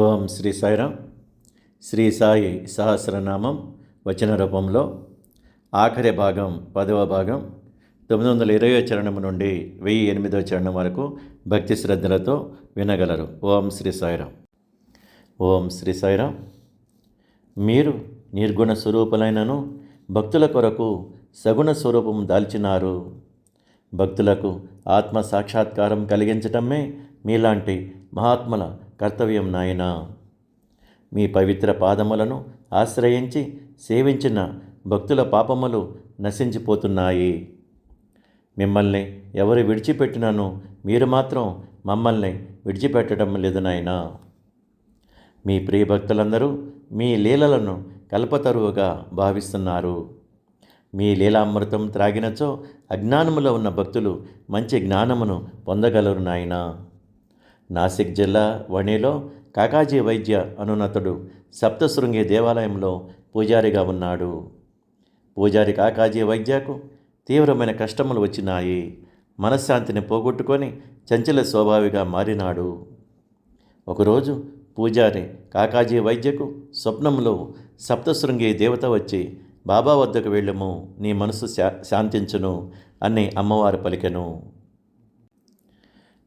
ఓం శ్రీ సాయిరామ్ శ్రీ సాయి సహస్రనామం వచన రూపంలో ఆఖరి భాగం పదవ భాగం తొమ్మిది వందల ఇరవై చరణం నుండి వెయ్యి ఎనిమిదవ చరణం వరకు భక్తి శ్రద్ధలతో వినగలరు. ఓం శ్రీ సాయిరామ్ ఓం శ్రీ సాయిరామ్ మీరు నిర్గుణ స్వరూపులైనను భక్తుల కొరకు సగుణ స్వరూపం దాల్చినారు. భక్తులకు ఆత్మ సాక్షాత్కారం కలిగించటమే మీలాంటి మహాత్ముల కర్తవ్యం నాయన. మీ పవిత్ర పాదములను ఆశ్రయించి సేవించిన భక్తుల పాపములు నశించిపోతున్నాయి. మిమ్మల్ని ఎవరు విడిచిపెట్టినను మీరు మాత్రం మమ్మల్ని విడిచిపెట్టడం లేదు నాయనా. మీ ప్రియ భక్తులందరూ మీ లీలలను కల్పతరువుగా భావిస్తున్నారు. మీ లీలామృతం త్రాగినచో అజ్ఞానములో ఉన్న భక్తులు మంచి జ్ఞానమును పొందగలరు నాయనా. నాసిక్ జిల్లా వణిలో కాకాజీ వైద్య అనున్నతుడు సప్తశృంగి దేవాలయంలో పూజారిగా ఉన్నాడు. పూజారి కాకాజీ వైద్యకు తీవ్రమైన కష్టములు వచ్చినాయి. మనశ్శాంతిని పోగొట్టుకొని చంచల స్వభావిగా మారినాడు. ఒకరోజు పూజారి కాకాజీ వైద్యకు స్వప్నంలో సప్తశృంగి దేవత వచ్చి బాబా వద్దకు వెళ్ళము నీ మనసు శా శాంతించును అని అమ్మవారు పలికెను.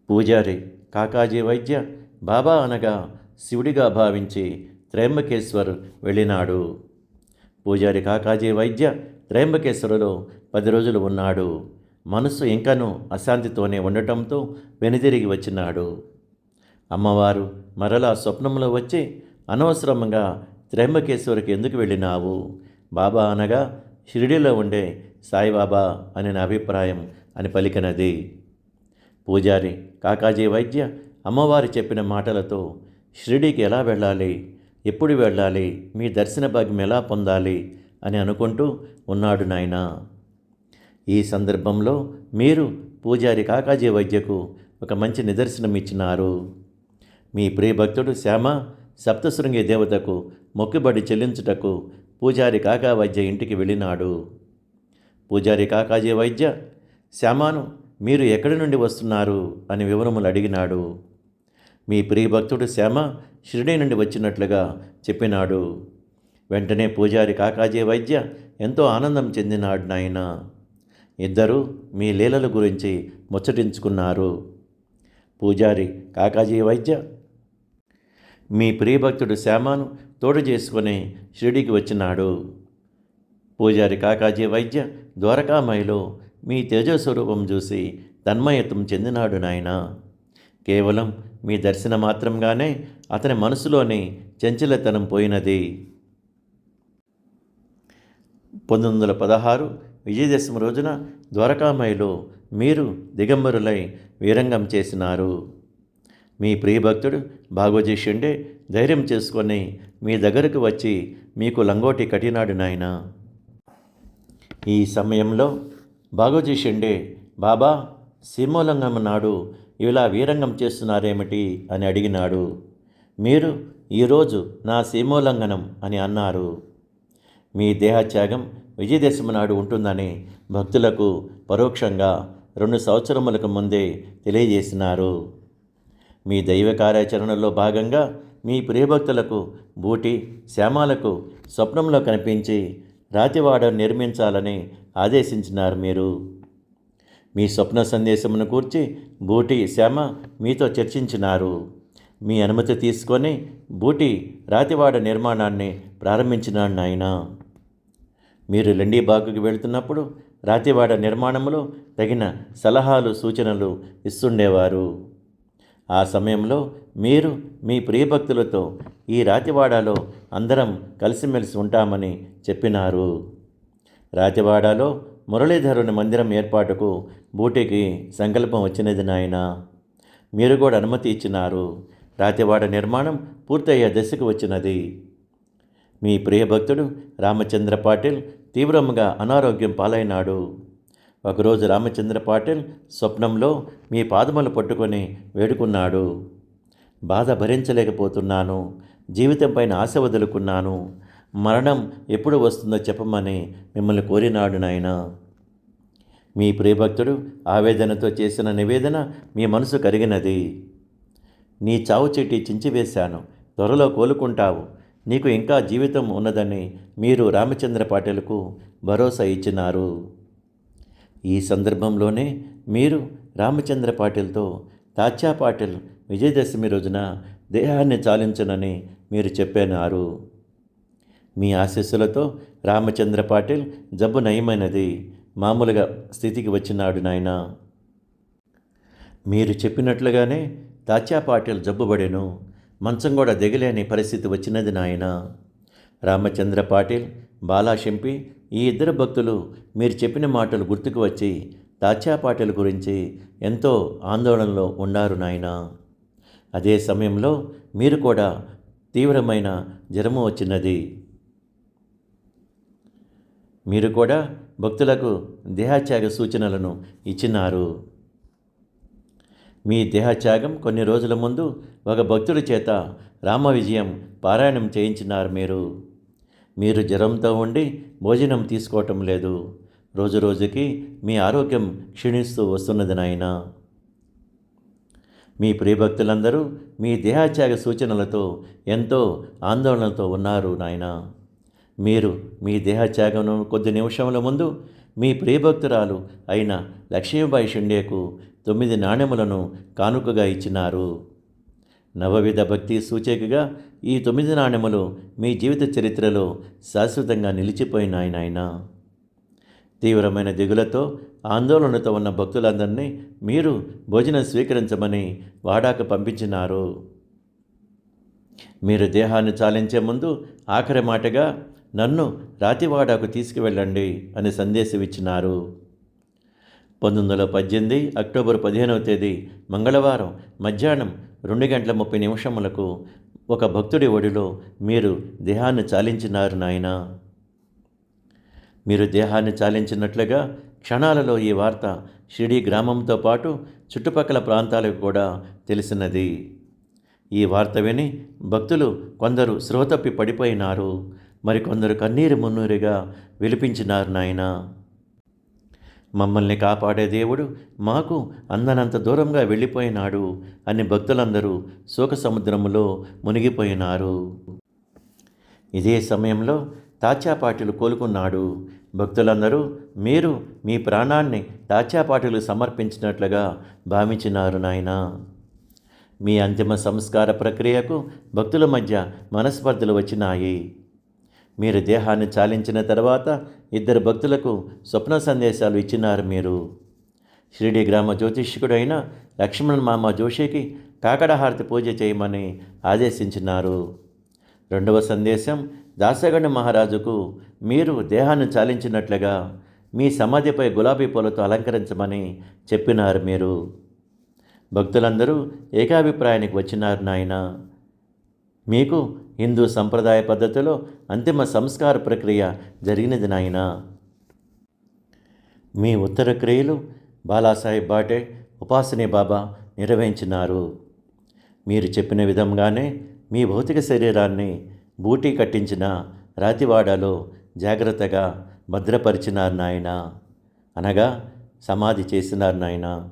పూజారి కాకాజీ వైద్య బాబా అనగా శివుడిగా భావించి త్రయంబకేశ్వర్ వెళ్ళినాడు. పూజారి కాకాజీ వైద్య త్రయంబకేశ్వరులో పది రోజులు ఉన్నాడు. మనసు ఇంకనూ అశాంతితోనే ఉండటంతో వెనుదిరిగి వచ్చినాడు. అమ్మవారు మరలా స్వప్నంలో వచ్చి అనవసరంగా త్రయంబకేశ్వరికి ఎందుకు వెళ్ళినావు? బాబా అనగా షిరిడిలో ఉండే సాయిబాబా అని నా అభిప్రాయం అని పలికినది. పూజారి కాకాజీ వైద్య అమ్మవారు చెప్పిన మాటలతో షిరిడీకి ఎలా వెళ్ళాలి? ఎప్పుడు వెళ్ళాలి? మీ దర్శన భాగ్యం ఎలా పొందాలి? అని అనుకుంటూ ఉన్నాడు నాయన. ఈ సందర్భంలో మీరు పూజారి కాకాజీ వైద్యకు ఒక మంచి నిదర్శనం ఇచ్చినారు. మీ ప్రియభక్తుడు శ్యామ సప్తశృంగి దేవతకు మొక్కుబడి చెల్లించుటకు పూజారి కాకా వైద్య ఇంటికి వెళ్ళినాడు. పూజారి కాకాజీ వైద్య శ్యామాను మీరు ఎక్కడి నుండి వస్తున్నారు అని వివరములు అడిగినాడు. మీ ప్రియభక్తుడు శ్యామ షిరిడి నుండి వచ్చినట్లుగా చెప్పినాడు. వెంటనే పూజారి కాకాజీ వైద్య ఎంతో ఆనందం చెందినాడు నాయన. ఇద్దరూ మీ లీలల గురించి ముచ్చటించుకున్నారు. పూజారి కాకాజీ వైద్య మీ ప్రియభక్తుడు శ్యామను తోడు చేసుకుని షిరిడికి వచ్చినాడు. పూజారి కాకాజీ వైద్య ద్వారకామాయిలో మీ తేజస్వరూపం చూసి తన్మయత్వం చెందినాడు నాయన. కేవలం మీ దర్శన మాత్రంగానే అతని మనసులోని చంచలతనం పోయినది. పంతొమ్మిది వందల పదహారు విజయదశమి రోజున ద్వారకామయిలో మీరు దిగంబరులై వీరంగం చేసినారు. మీ ప్రియభక్తుడు భాగోజీ షిండే ధైర్యం చేసుకొని మీ దగ్గరకు వచ్చి మీకు లంగోటి కట్టినాడు నాయన. ఈ సమయంలో బాగోజీ షిండే బాబా సీమోల్లంఘం నాడు ఇలా వీరంగం చేస్తున్నారేమిటి? అని అడిగినాడు. మీరు ఈరోజు నా సీమోల్లంఘనం అని అన్నారు. మీ దేహత్యాగం విజయదశమి నాడు ఉంటుందని భక్తులకు పరోక్షంగా రెండు సంవత్సరములకు ముందే తెలియజేసినారు. మీ దైవ కార్యాచరణలో భాగంగా మీ ప్రియభక్తులకు బూటి శ్యామాలకు స్వప్నంలో కనిపించి రాతివాడ నిర్మించాలని ఆదేశించినారు మీరు. మీ స్వప్న సందేశమును కూర్చి బూటి శ్యామ మీతో చర్చించినారు. మీ అనుమతి తీసుకొని బూటి రాతివాడ నిర్మాణాన్ని ప్రారంభించినాడు నాయన. మీరు లండీబాగుకి వెళుతున్నప్పుడు రాతివాడ నిర్మాణంలో తగిన సలహాలు సూచనలు ఇస్తుండేవారు. ఆ సమయంలో మీరు మీ ప్రియభక్తులతో ఈ రాతివాడలో అందరం కలిసిమెలిసి ఉంటామని చెప్పినారు. రాతివాడలో మురళీధరుని మందిరం ఏర్పాటుకు బూటికి సంకల్పం వచ్చినది నాయన. మీరు కూడా అనుమతి ఇచ్చినారు. రాతివాడ నిర్మాణం పూర్తయ్యే దశకు వచ్చినది. మీ ప్రియభక్తుడు రామచంద్ర పాటిల్ తీవ్రంగా అనారోగ్యం పాలైనాడు. ఒకరోజు రామచంద్ర పాటిల్ స్వప్నంలో మీ పాదములు పట్టుకొని వేడుకున్నాడు. బాధ భరించలేకపోతున్నాను. జీవితం పైన ఆశ వదులుకున్నాను. మరణం ఎప్పుడు వస్తుందో చెప్పమని మిమ్మల్ని కోరినాడు నాయన. మీ ప్రియభక్తుడు ఆవేదనతో చేసిన నివేదన మీ మనసు కరిగినది. నీ చావు చెట్టి చించివేశాను త్వరలో కోలుకుంటావు. నీకు ఇంకా జీవితం ఉన్నదని మీరు రామచంద్ర పాటిల్కు భరోసా ఇచ్చినారు. ఈ సందర్భంలోనే మీరు రామచంద్ర పాటిల్తో తాత్యా పాటిల్ విజయదశమి రోజున దేహాన్ని చాలించనని మీరు చెప్పినారు. మీ ఆశీస్సులతో రామచంద్ర పాటిల్ జబ్బు నయమైనది. మామూలుగా స్థితికి వచ్చినాడు నాయన. మీరు చెప్పినట్లుగానే తాచా పాటిల్ జబ్బుబడెను మంచం కూడా దిగలేని పరిస్థితి వచ్చినది నాయన. రామచంద్ర పాటిల్ బాలాశంపి ఈ ఇద్దరు భక్తులు మీరు చెప్పిన మాటలు గుర్తుకు వచ్చి తాత్యా పాటిల్ గురించి ఎంతో ఆందోళనలో ఉన్నారు నాయన. అదే సమయంలో మీరు కూడా తీవ్రమైన జ్వరము వచ్చినది. మీరు కూడా భక్తులకు దేహత్యాగ సూచనలను ఇచ్చినారు. మీ దేహత్యాగం కొన్ని రోజుల ముందు ఒక భక్తుడి చేత రామ విజయం పారాయణం చేయించినారు మీరు. మీరు జ్వరంతో ఉండి భోజనం తీసుకోవటం లేదు. రోజు రోజుకి మీ ఆరోగ్యం క్షీణిస్తూ వస్తున్నది నాయన. మీ ప్రియభక్తులందరూ మీ దేహాత్యాగ సూచనలతో ఎంతో ఆందోళనతో ఉన్నారు నాయన. మీరు మీ దేహత్యాగం కొద్ది నిమిషముల ముందు మీ ప్రియభక్తురాలు అయిన లక్ష్మీబాయి షిండేకు తొమ్మిది నాణెములను కానుకగా ఇచ్చినారు. నవవిధ భక్తి సూచికగా ఈ తొమ్మిది నాణెములు మీ జీవిత చరిత్రలో శాశ్వతంగా నిలిచిపోయినాయి నాయన. తీవ్రమైన దిగులతో ఆందోళనతో ఉన్న భక్తులందరినీ మీరు భోజనం స్వీకరించమని వాడాక పంపించినారు. మీరు దేహాన్ని చాలించే ముందు ఆఖరి మాటగా నన్ను రాతివాడకు తీసుకువెళ్ళండి అని సందేశం ఇచ్చినారు పంతొమ్మిది వందల పద్దెనిమిది అక్టోబర్ పదిహేనవ తేదీ మంగళవారం మధ్యాహ్నం రెండు గంటల ముప్పై నిమిషములకు ఒక భక్తుడి ఒడిలో మీరు దేహాన్ని చాలించినారు నాయన. మీరు దేహాన్ని చాలించినట్లుగా క్షణాలలో ఈ వార్త షిరిడీ గ్రామంతో పాటు చుట్టుపక్కల ప్రాంతాలకు కూడా తెలిసినది. ఈ వార్త విని భక్తులు కొందరు శ్రోతప్పి పడిపోయినారు. మరికొందరు కన్నీరు మున్నూరిగా విలిపించినారు నాయన. మమ్మల్ని కాపాడే దేవుడు మాకు అందనంత దూరంగా వెళ్ళిపోయినాడు అని భక్తులందరూ శోక సముద్రములో మునిగిపోయినారు. ఇదే సమయంలో తాచాపాటిలు కోలుకున్నాడు. భక్తులందరూ మీరు మీ ప్రాణాన్ని తాచాపాటిలు సమర్పించినట్లుగా భావించినారు నాయన. మీ అంతిమ సంస్కార ప్రక్రియకు భక్తుల మధ్య మనస్పర్ధలు వచ్చినాయి. మీరు దేహాన్ని చాలించిన తర్వాత ఇద్దరు భక్తులకు స్వప్న సందేశాలు ఇచ్చినారు మీరు. షిరిడి గ్రామ జ్యోతిష్కుడైన లక్ష్మణ్ మామ జోషికి కాకడహారతి పూజ చేయమని ఆదేశించినారు. రెండవ సందేశం దాసగండ మహారాజుకు మీరు దేహాన్ని చాలించినట్లుగా మీ సమాధిపై గులాబీ పూలతో అలంకరించమని చెప్పినారు మీరు. భక్తులందరూ ఏకాభిప్రాయానికి వచ్చినారు నాయన. మీకు హిందూ సంప్రదాయ పద్ధతిలో అంతిమ సంస్కార ప్రక్రియ జరిగినది నాయన. మీ ఉత్తర క్రియలు బాలాసాహెబ్ బాటే ఉపాసనే బాబా నిర్వహించినారు. మీరు చెప్పిన విధంగానే మీ భౌతిక శరీరాన్ని బూటీ కట్టించిన రాతివాడలో జాగ్రత్తగా భద్రపరిచినారు నాయన. అనగా సమాధి చేసినారు నాయన.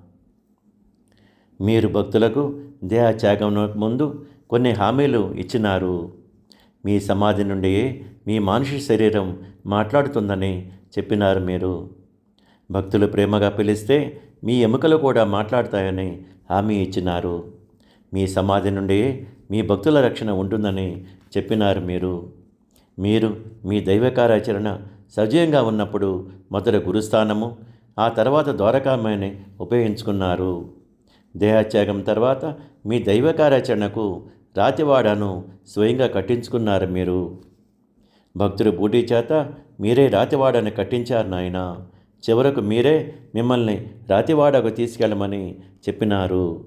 మీరు భక్తులకు దేహత్యాగం ముందు కొన్ని హామీలు ఇచ్చినారు. మీ సమాధి నుండి మీ మనిషి శరీరం మాట్లాడుతుందని చెప్పినారు మీరు. భక్తులు ప్రేమగా పిలిస్తే మీ ఎముకలు కూడా మాట్లాడతాయని హామీ ఇచ్చినారు. మీ సమాధి నుండి మీ భక్తుల రక్షణ ఉంటుందని చెప్పినారు మీరు. మీరు మీ దైవ కార్యాచరణ సజీవంగా ఉన్నప్పుడు మొదట గురుస్థానము ఆ తర్వాత ద్వారకామని ఉపయోగించుకున్నారు. దేహత్యాగం తర్వాత మీ దైవ కార్యాచరణకు రాతివాడను స్వయంగా కట్టించుకున్నారు మీరు. భక్తుడు బూటీ చేత మీరే రాతివాడని కట్టించారు నాయన. చివరకు మీరే మిమ్మల్ని రాతివాడకు తీసుకెళ్ళమని చెప్పినారు.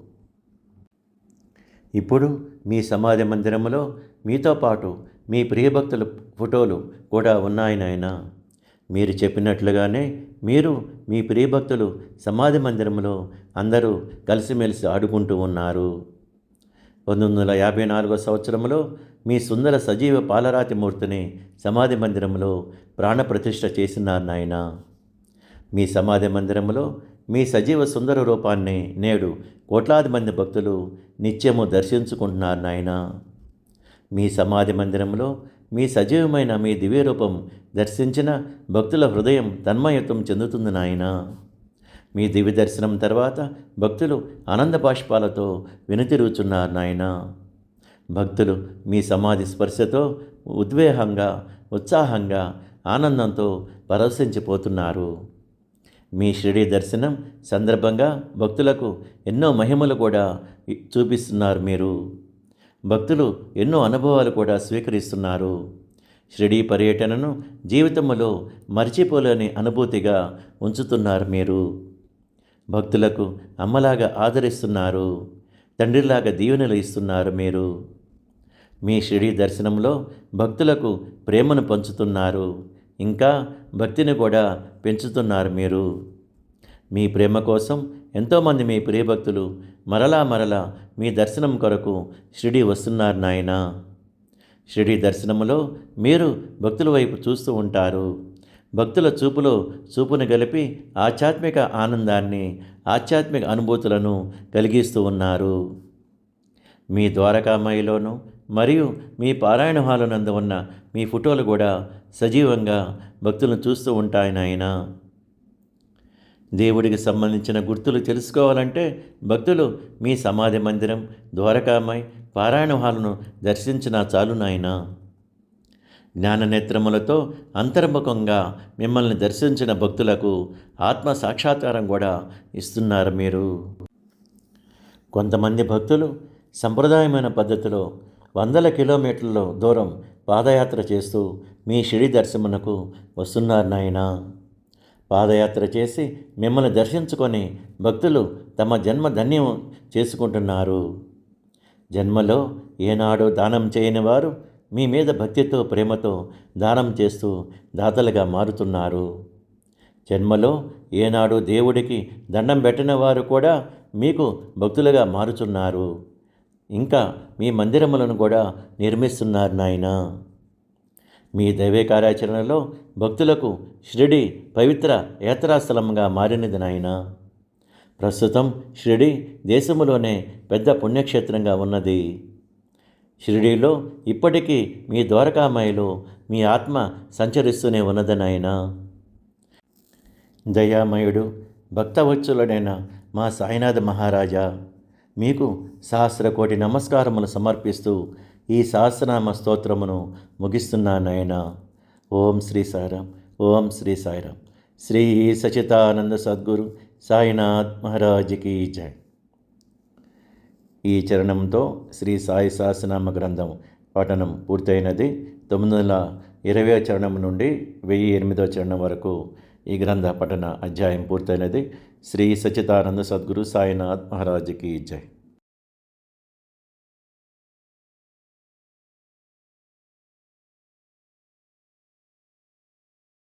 ఇప్పుడు మీ సమాధి మందిరంలో మీతో పాటు మీ ప్రియభక్తుల ఫోటోలు కూడా ఉన్నాయి నాయన. మీరు చెప్పినట్లుగానే మీరు మీ ప్రియభక్తులు సమాధి మందిరంలో అందరూ కలిసిమెలిసి ఆడుకుంటూ ఉన్నారు. పంతొమ్మిది వందల యాభై నాలుగో సంవత్సరంలో మీ సుందర సజీవ పాలరాతి మూర్తిని సమాధి మందిరంలో ప్రాణప్రతిష్ఠ చేసినారు నాయన. మీ సమాధి మందిరంలో మీ సజీవ సుందర రూపాన్ని నేడు కోట్లాది మంది భక్తులు నిత్యము దర్శించుకుంటున్నారు నాయన. మీ సమాధి మందిరంలో మీ సజీవమైన మీ దివ్యరూపం దర్శించిన భక్తుల హృదయం తన్మయత్వం చెందుతుంది నాయనా. మీ దివ్య దర్శనం తర్వాత భక్తులు ఆనంద బాష్పాలతో వెనుతిరుగుచున్నారు నాయన. భక్తులు మీ సమాధి స్పర్శతో ఉద్వేగంగా ఉత్సాహంగా ఆనందంతో పరవశించిపోతున్నారు మీ షిరిడి దర్శనం సందర్భంగా భక్తులకు ఎన్నో మహిమలు కూడా చూపిస్తున్నారు మీరు. భక్తులు ఎన్నో అనుభవాలు కూడా స్వీకరిస్తున్నారు. షిరిడి పర్యటనను జీవితంలో మర్చిపోలేని అనుభూతిగా ఉంచుతున్నారు మీరు. భక్తులకు అమ్మలాగా ఆదరిస్తున్నారు తండ్రిలాగా దీవెనలు ఇస్తున్నారు మీరు. మీ షిరిడి దర్శనంలో భక్తులకు ప్రేమను పంచుతున్నారు ఇంకా భక్తిని కూడా పెంచుతున్నారు మీరు. మీ ప్రేమ కోసం ఎంతోమంది మీ ప్రియభక్తులు మరలా మరలా మీ దర్శనం కొరకు షిరిడి వస్తున్నారు నాయన. షిరిడి దర్శనములో మీరు భక్తుల వైపు చూస్తూ ఉంటారు. భక్తుల చూపులో చూపును కలిపి ఆధ్యాత్మిక ఆనందాన్ని ఆధ్యాత్మిక అనుభూతులను కలిగిస్తూ ఉన్నారు. మీ ద్వారకామయిలోను మరియు మీ పారాయణ హాలు నందు ఉన్న మీ ఫోటోలు కూడా సజీవంగా భక్తులను చూస్తూ ఉంటాయి నాయన. దేవుడికి సంబంధించిన గుర్తులు తెలుసుకోవాలంటే భక్తులు మీ సమాధి మందిరం ద్వారకామై పారాయణ హాలను దర్శించిన చాలు నాయనా. జ్ఞాననేత్రములతో అంతర్ముఖంగా మిమ్మల్ని దర్శించిన భక్తులకు ఆత్మ సాక్షాత్కారం కూడా ఇస్తున్నారు మీరు. కొంతమంది భక్తులు సంప్రదాయమైన పద్ధతిలో వందల కిలోమీటర్ల దూరం పాదయాత్ర చేస్తూ మీ షిడి దర్శనమునకు వస్తున్నారు నాయనా. పాదయాత్ర చేసి మిమ్మల్ని దర్శించుకొని భక్తులు తమ జన్మ ధన్యం చేసుకుంటున్నారు. జన్మలో ఏనాడు దానం చేయని వారు మీ మీద భక్తితో ప్రేమతో దానం చేస్తూ దాతలుగా మారుతున్నారు. జన్మలో ఏనాడు దేవుడికి దండం పెట్టిన వారు కూడా మీకు భక్తులుగా మారుచున్నారు ఇంకా మీ మందిరములను కూడా నిర్మిస్తున్నారు నాయన. మీ దైవే కార్యాచరణలో భక్తులకు షిరిడి పవిత్ర యాత్రాస్థలంగా మారినది నాయన. ప్రస్తుతం షిరిడి దేశములోనే పెద్ద పుణ్యక్షేత్రంగా ఉన్నది. షిరిడీలో ఇప్పటికీ మీ ద్వారకామాయిలో మీ ఆత్మ సంచరిస్తూనే ఉన్నది నాయన. దయామయుడు భక్తవత్సలుడైన మా సాయినాథ మహారాజా మీకు సహస్ర కోటి నమస్కారములు సమర్పిస్తూ ఈ సహస్రనామ స్తోత్రమును ముగిస్తున్నానయన ఓం శ్రీ సాయిరాం ఓం శ్రీ సాయిరాం. శ్రీ సచితానంద సద్గురు సాయినాథ్ మహారాజ్కి జై. ఈ చరణంతో శ్రీ సాయి సహస్రనామ గ్రంథం పఠనం పూర్తయినది. తొమ్మిది వందల ఇరవై చరణం నుండి వెయ్యి ఎనిమిదో చరణం వరకు ఈ గ్రంథ పఠన అధ్యాయం పూర్తయినది. శ్రీ సచితానంద సద్గురు సాయినాథ్ మహారాజ్కి జై.